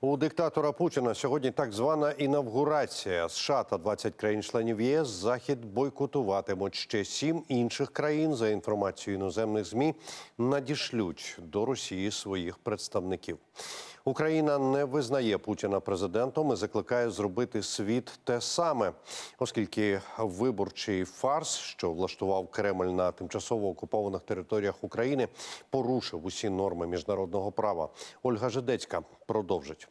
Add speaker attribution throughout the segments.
Speaker 1: У диктатора Путіна сьогодні так звана інавгурація. США та 20 країн-членів ЄС захід бойкотуватимуть. Ще сім інших країн, за інформацією іноземних змі, надішлють до Росії своїх представників. Україна не визнає Путіна президентом і закликає зробити світ те саме, оскільки виборчий фарс, що влаштував Кремль на тимчасово окупованих територіях України, порушив усі норми міжнародного права. Ольга Жидецька продовжить.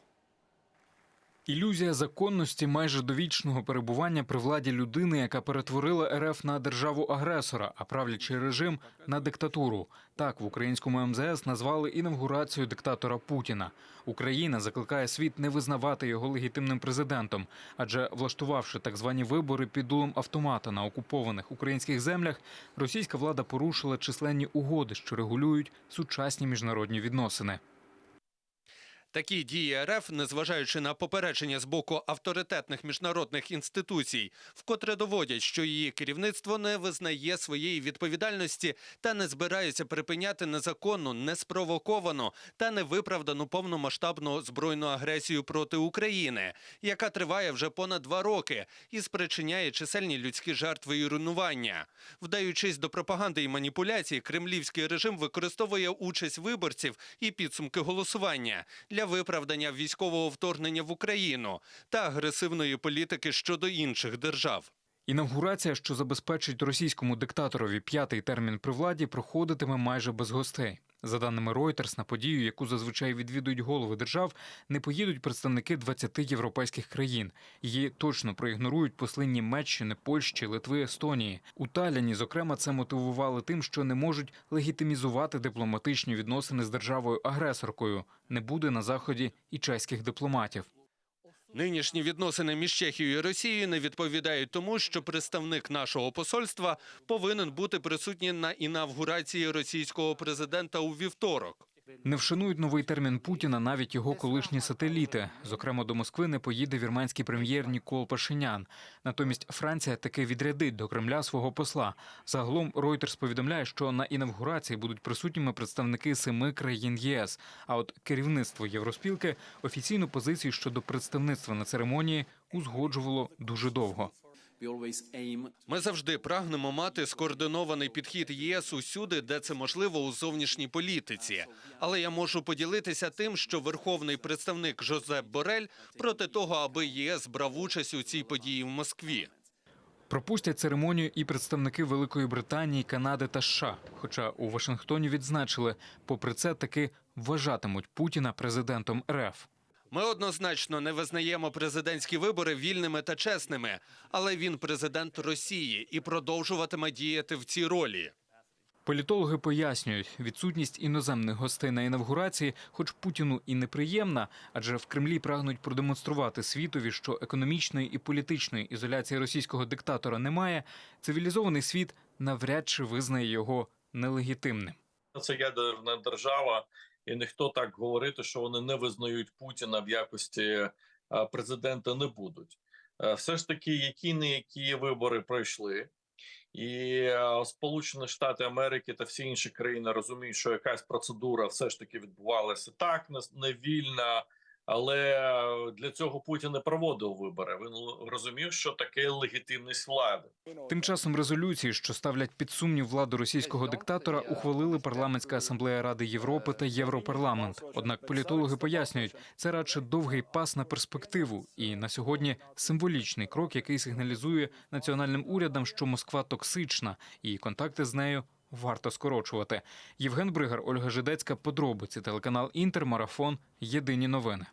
Speaker 2: Ілюзія законності майже довічного перебування при владі людини, яка перетворила РФ на державу-агресора, а правлячий режим на диктатуру. Так в українському МЗС назвали інавгурацію диктатора Путіна. Україна закликає світ не визнавати його легітимним президентом, адже влаштувавши так звані вибори під дулом автомата на окупованих українських землях, російська влада порушила численні угоди, що регулюють сучасні міжнародні відносини.
Speaker 3: Такі дії РФ, незважаючи на попередження з боку авторитетних міжнародних інституцій, вкотре доводять, що її керівництво не визнає своєї відповідальності та не збирається припиняти незаконну, неспровоковану та невиправдану повномасштабну збройну агресію проти України, яка триває вже понад два роки і спричиняє чисельні людські жертви і руйнування. Вдаючись до пропаганди і маніпуляцій, кремлівський режим використовує участь виборців і підсумки голосування для виправдання військового вторгнення в Україну та агресивної політики щодо інших держав.
Speaker 2: Інавгурація, що забезпечить російському диктаторові п'ятий термін при владі, проходитиме майже без гостей. За даними Reuters, на подію, яку зазвичай відвідують голови держав, не поїдуть представники 20 європейських країн. Її точно проігнорують посли Німеччини, Польщі, Литви, Естонії. У Таліні, зокрема, це мотивували тим, що не можуть легітимізувати дипломатичні відносини з державою-агресоркою. Не буде на заході і чеських дипломатів.
Speaker 3: Нинішні відносини між Чехією і Росією не відповідають тому, що представник нашого посольства повинен бути присутній на інавгурації російського президента у вівторок.
Speaker 2: Не вшанують новий термін Путіна навіть його колишні сателіти. Зокрема, до Москви не поїде вірменський прем'єр Нікол Пашинян. Натомість Франція таки відрядить до Кремля свого посла. Загалом Reuters повідомляє, що на інавгурації будуть присутніми представники семи країн ЄС. А от керівництво Євроспілки офіційну позицію щодо представництва на церемонії узгоджувало дуже довго.
Speaker 3: Ми завжди прагнемо мати скоординований підхід ЄС усюди, де це можливо у зовнішній політиці. Але я можу поділитися тим, що верховний представник Жозеп Борель проти того, аби ЄС брав участь у цій події в Москві.
Speaker 2: Пропустять церемонію і представники Великої Британії, Канади та США. Хоча у Вашингтоні відзначили, попри це таки вважатимуть Путіна президентом РФ.
Speaker 3: Ми однозначно не визнаємо президентські вибори вільними та чесними, але він президент Росії і продовжуватиме діяти в цій ролі.
Speaker 2: Політологи пояснюють, відсутність іноземних гостей на інавгурації, хоч Путіну і неприємна, адже в Кремлі прагнуть продемонструвати світові, що економічної і політичної ізоляції російського диктатора немає. Цивілізований світ навряд чи визнає його нелегітимним.
Speaker 4: це ядерна держава, і ніхто так говорити, що вони не визнають Путіна в якості е, президента, не будуть. Е, Все ж таки, які не які вибори пройшли, і е, Сполучені Штати Америки та всі інші країни розуміють, що якась процедура все ж таки відбувалася так, не, вільна. Але е, для цього Путін не проводив вибори. Він розумів, що таке легітимність влади.
Speaker 2: Тим часом резолюції, що ставлять під сумнів владу російського диктатора, ухвалили парламентська асамблея Ради Європи та Європарламент. Однак політологи пояснюють, це радше довгий пас на перспективу, і на сьогодні символічний крок, який сигналізує національним урядам, що Москва токсична, і контакти з нею варто скорочувати. Євген Бригар, Ольга Жидецька, подробиці телеканал Інтер, марафон. Єдині новини.